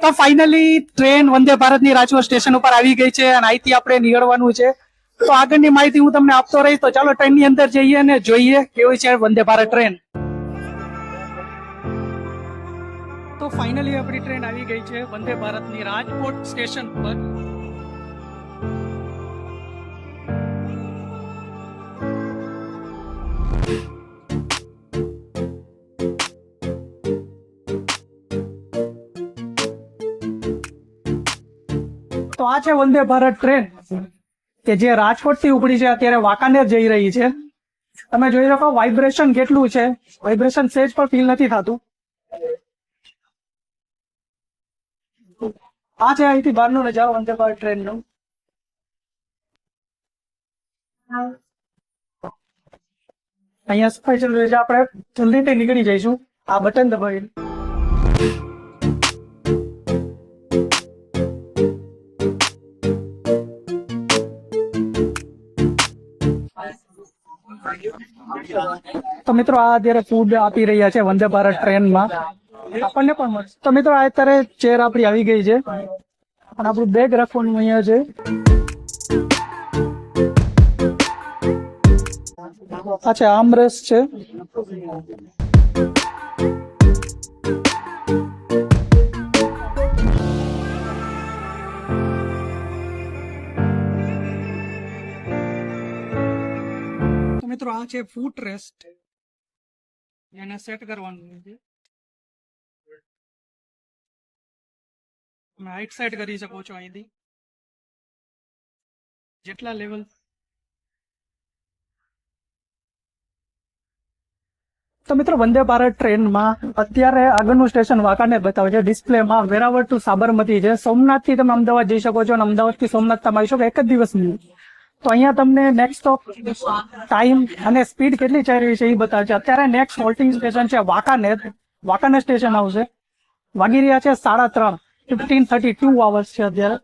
તો finally train વંદે ભારતની Rajkot station ઉપર આવી ગઈ છે અને અહીંથી આપણે નીકળવાનું છે. તો આગળની માહિતી હું તમને આપતો રહીશ. તો ચાલો ટ્રેનની અંદર જઈએ અને જોઈએ કેવી છે વંદે ભારત ટ્રેન તો ફાઇનલી આપણી ટ્રેન આવી ગઈ છે વંદે ભારતની રાજકોટ સ્ટેશન પર આ છે વંદે ભારત ટ્રેન કે જે રાજકોટથી ઉપડી છે, અત્યારે વાંકાનેર જઈ રહી છે. તમે જોઈ શકો વાઇબ્રેશન કેટલું છે. વાઇબ્રેશન સેજ પણ ફીલ નથી થતું. આ છે અહીંથી બહારનો નજારો, વંદે ભારત ટ્રેન નો અહીંયા સફાઈ ચાલુ છે આપણે જલ્દીથી નીકળી જઈશું. આ બટન દબાવી તો મિત્રો આ અત્યારે ફૂડ આપી રહ્યા છે વંદે ભારત ટ્રેનમાં. આપણને પણ મળશે. તો મિત્રો આ અત્યારે ચેર આપણી આવી ગઈ છે. અને આપણું બેગ રાખવાનું અહીંયા છે. આ છે આમરસ છે. મિત્રો આ છે ફૂટ રેસ્ટ એને સેટ કરવાનું તમે હાઈટ સેટ કરી શકો છો અહીંથી. જેટલા લેવલ તો મિત્રો, વંદે ભારત ટ્રેનમાં અત્યારે આગળનું સ્ટેશન વાંકાને બતાવે છે. ડિસ્પ્લેમાં વેરાવળ ટુ સાબરમતી છે. સોમનાથથી તમે અમદાવાદ જઈ શકો છો અને અમદાવાદથી સોમનાથ તમે આવી શકો એક જ દિવસની. તો અહીંયા તમને નેક્સ્ટ સ્ટોપ ટાઈમ અને સ્પીડ કેટલી ચાલી રહી છે એ બતાવે છે અત્યારે નેક્સ્ટ હોલ્ટિંગ સ્ટેશન છે વાંકાનેર. વાંકાનેર સ્ટેશન આવશે. વાગી રહ્યા છે સાડા ત્રણ. ફિફ્ટીન થર્ટી ટુ આવર્સ છે અત્યારે.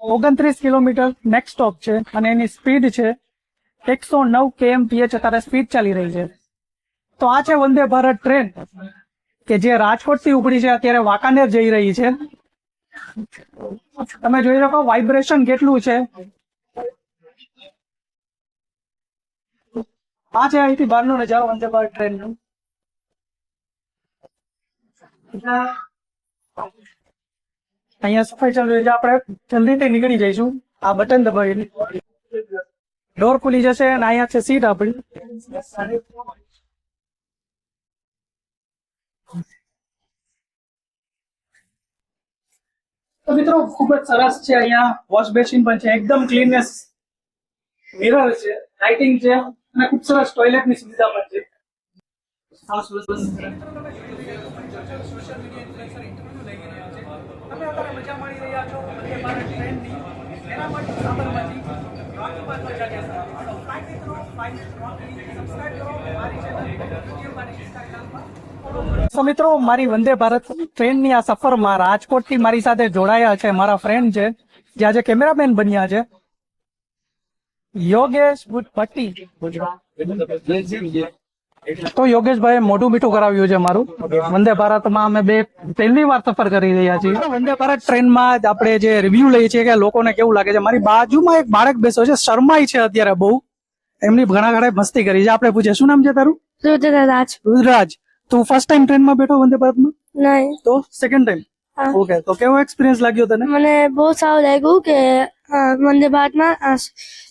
ઓગણત્રીસ કિલોમીટર નેક્સ્ટ સ્ટોપ છે અને એની સ્પીડ છે એકસો નવ કેએમપીએચ અત્યારે સ્પીડ ચાલી રહી છે. તો આ છે વંદે ભારત ટ્રેન, કે જે રાજકોટથી ઉપડી છે અત્યારે વાંકાનેર જઈ રહી છે. તમે જોઈ શકો વાઇબ્રેશન કેટલું છે? આ છે અહીંથી બહારનો નજારો વંદે ભારતનું અહીંયા સફાઈ ચાલુ છે. આપણે જલ્દીથી નીકળી જઈશું. આ બટન દબાવીને ડોર ખુલી જશે અને અહીંયા છે સીટ આપણી. તો મિત્રો, ખૂબ જ સરસ છે અહીંયા. વોશ બેસિન પણ છે. એકદમ ક્લીનનેસ મિરર છે. લાઇટિંગ છે. અને ખૂબ સરસ ટોયલેટની સુવિધા પણ છે. મિત્રો મારી વંદે ભારત ટ્રેનની આ સફરમાં રાજકોટથી મારી સાથે જોડાયા છે મારા ફ્રેન્ડ છે. જે આજે કેમેરામેન બન્યા છે. યોગેશ ભટ્ટી. તો યોગેશભાઈ મોઢું મીઠું કરાવ્યું છે મારું વંદે ભારતમાં અમે બે પહેલી વાર સફર કરી રહ્યા છીએ. વંદે ભારત ટ્રેનમાં જ આપણે જે રિવ્યુ લઈએ છીએ કે લોકોને કેવું લાગે છે. મારી બાજુમાં એક બાળક બેસો છે શર્માઈ છે અત્યારે બહુ. એમની ઘણા ઘણા મસ્તી કરી છે. આપણે પૂછીએ શું નામ છે તારું? રુદ્રરાજ. રુદ્રરાજ. તું ફર્સ્ટ ટાઈમ ટ્રેનમાં બેઠો વંદે ભારતમાં? નહીં. તો સેકન્ડ ટાઈમ. ઓકે તો કેવો એક્સપિરિયન્સ લાગ્યો તને? મને બહુ સારું લાગ્યું કે વંદે ભારતમાં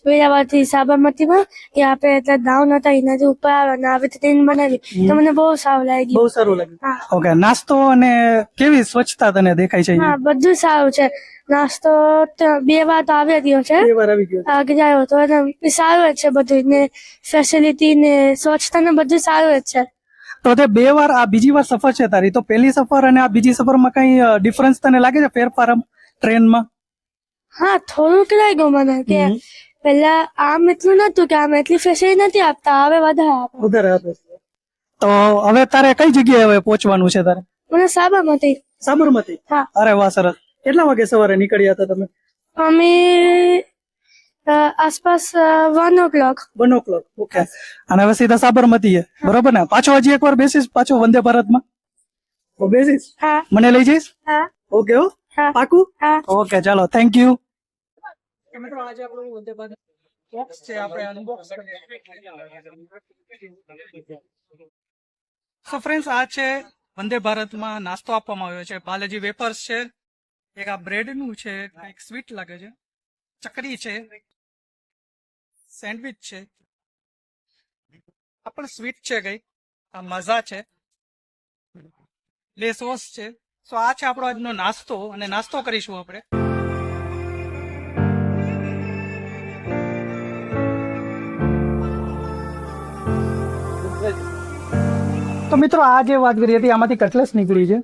વેરાવળથી સાબરમતીમાં કે આપણે એટલે ડાઉન હતા એનાથી ઉપર આવે અને આવી ટ્રેન બનાવી. તો મને બહુ સારું લાગ્યું. બહુ સારું લાગ્યું. ઓકે નાસ્તો અને કેવી સ્વચ્છતા તને દેખાય છે? હા બધું સારું છે. નાસ્તો બે વાર તો આવી ગયો છે. બે વાર આવી ગયો આગળ આવ્યો તો સારું જ છે બધું ને ફેસિલિટી ને સ્વચ્છતા ને બધું સારું જ છે. તો તે બે વાર આ બીજી વાર સફર છે તારી. તો પહેલી સફર અને આ બીજી સફરમાં કઈ ડિફરન્સ તને લાગે છે ફેરફાર ટ્રેનમાં? હા થોડુંક લાગ્યું મને કે. પેલા આમ એટલું નતું કે આમ એટલી ફેસિલિટી નથી આપતા હવે વધારે આપે. વધારે આપે તો હવે તારે કઈ જગ્યાએ હવે પહોંચવાનું છે તારે? મને સાબરમતી. સાબરમતી? હા. અરે વાહ સરસ. કેટલા વાગે સવારે નીકળ્યા હતા તમે? અમે આસપાસ one o'clock one o'clock okay અને હવે સીધા સાબરમતી બરોબર ને? પાછો હજી એકવાર બેસીશ પાછો વંદે ભારતમાં. બેસીશ? હા. મને લઈ જઈશ? હા. ઓકે હો. પાકું? હા. ઓકે ચાલો થેન્ક યુ મિત્રો આજે આપણું વંદે ભારત બોક્સ છે આપણે અનબોક્સ સો ફ્રેન્ડ્સ આ છે વંદે ભારતમાં નાસ્તો આપવામાં આવ્યો છે. બાલાજી વેફર્સ છે એક આ બ્રેડનું છે એક સ્વીટ લાગે છે. ચકરી છે સેન્ડવિચ છે. આ પણ સ્વીટ છે કઈ આ મઝા છે. લે સોસ છે. સો આ છે આપણો આજનો નાસ્તો અને નાસ્તો કરીશું આપણે. તો મિત્રો આ જે વાત કરી હતી આમાંથી કટલેસ નીકળી છે.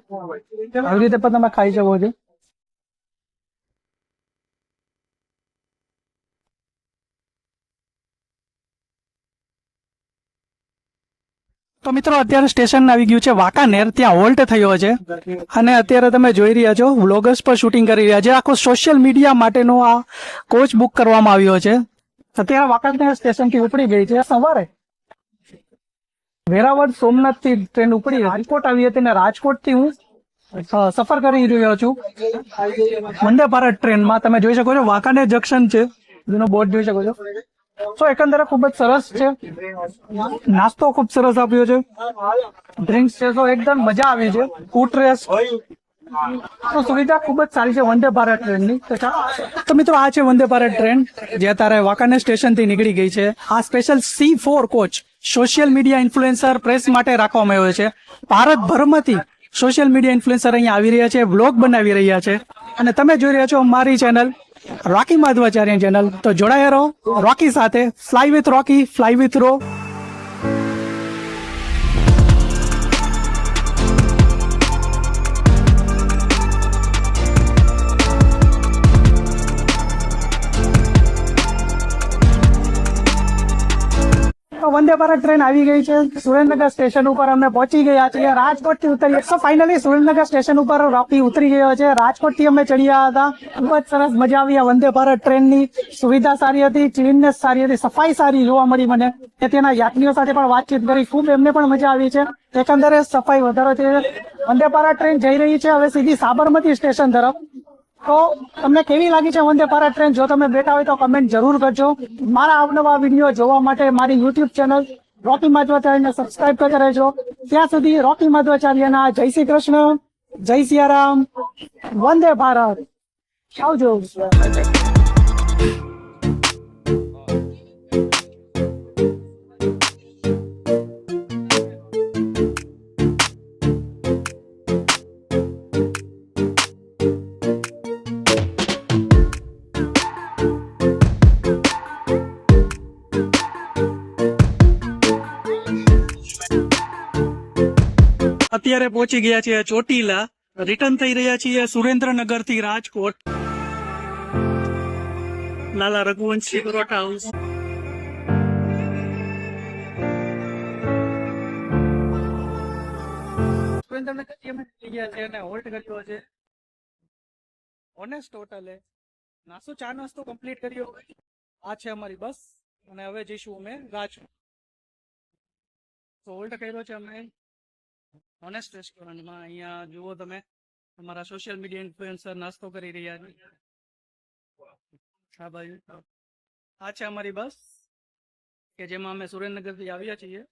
આવી રીતે પણ તમે ખાઈ શકો છો. તો મિત્રો, અત્યારે સ્ટેશન આવી ગયું છે વાંકાનેર. ત્યાં હોલ્ટ થયો છે. અને અત્યારે તમે જોઈ રહ્યા છો, વ્લોગર્સ પર શૂટિંગ કરી રહ્યા છે. આખો સોશિયલ મીડિયા માટેનો આ કોચ બુક કરવામાં આવ્યો છે. અત્યારે વાંકાનેર સ્ટેશનથી ઉપડી ગઈ છે સવારે. વેરાવળ સોમનાથથી ટ્રેન ઉપડી. રાજકોટ આવી હતી ને રાજકોટથી હું સફર કરી રહ્યો છું. વંદે ભારત ટ્રેનમાં. તમે જોઈ શકો છો, વાંકાનેર જંકશન છે. જેનો બોર્ડ જોઈ શકો છો. તો એકંદરે ખૂબ જ સરસ છે. નાસ્તો ખૂબ સરસ આપ્યો છે. ડ્રિંક્સ છે તો એકદમ મજા આવી છે. ફૂટ રેસ તો સુવિધા ખૂબ જ સારી છે વંદે ભારત ટ્રેનની. તો મિત્રો, આ છે વંદે ભારત ટ્રેન, જે અત્યારે વાંકાનેર સ્ટેશનથી નીકળી ગઈ છે. આ special C four coach social media influencer press માટે રાખવામાં આવ્યો છે. ભારતભરમાંથી સોશિયલ મીડિયા ઇન્ફ્લુએન્સર અહીંયા આવી રહ્યા છે બ્લોગ બનાવી રહ્યા છે. અને તમે જોઈ રહ્યા છો મારી ચેનલ રોકી માધવાચાર્ય ચેનલ તો જોડાયા રહો. રોકી સાથે fly with Rocky fly with row. Vande Bharat train આવી ગઈ છે. સુરેન્દ્રનગર સ્ટેશન ઉપર અમે પહોંચી ગયા છીએ. રાજકોટથી ઉતરીએ. તો ફાઇનલી સુરેન્દ્રનગર સ્ટેશન ઉપર રોકી ઉતરી ગયો છે. રાજકોટ અમે ચડ્યા હતા. ખૂબ જ સરસ મજા આવી વંદે ભારત ટ્રેનની સુવિધા સારી હતી ક્લીનનેસ સારી હતી, સફાઈ સારી જોવા મળી મને. તેના યાત્રીઓ સાથે પણ વાતચીત કરી. ખૂબ એમને પણ મજા આવી છે. એકંદરે સફાઈ વધારો છે. વંદે ભારત ટ્રેન જઈ રહી છે. હવે સીધી સાબરમતી સ્ટેશન તરફ. તો તમને કેવી લાગી છે વંદે ભારત ટ્રેન? જો તમે બેઠા હોય તો કમેન્ટ જરૂર કરજો. મારા અવનવા વીડિયો જોવા માટે મારી યુટ્યુબ ચેનલ રોકી માધવાચાર્યને સબસ્ક્રાઇબ કરતા રહેજો. ત્યાં સુધી રોકી માધવાચાર્યના જય શ્રી કૃષ્ણ, જય સિયારામ, વંદે ભારત. આવજો. અત્યારે પહોંચી ગયા છીએ ચોટીલા. રિટર્ન થઈ રહ્યા છીએ સુરેન્દ્રનગરથી રાજકોટ. લાલા રઘુવંશી પરોઠા હાઉસ સુરેન્દ્રનગર થઈ છે હોલ્ટ કર્યો છે. ઓનેસ્ટ હોટલે નાસ્તો ચા નાસ્તો કમ્પ્લીટ કર્યો. આ છે અમારી બસ. અને હવે જઈશું અમે રાજકોટ. તો હોલ્ટ કર્યો છે અમે. ઓનેસ્ટ રેસ્ટોરન્ટમાં અહીંયા જુઓ તમે તમારા સોશિયલ મીડિયા ઇન્ફ્લુએન્સર નાસ્તો કરી રહ્યા છે. હા ભાઈ. આ છે અમારી બસ કે જેમાં અમે સુરેન્દ્રનગરથી આવ્યા છીએ.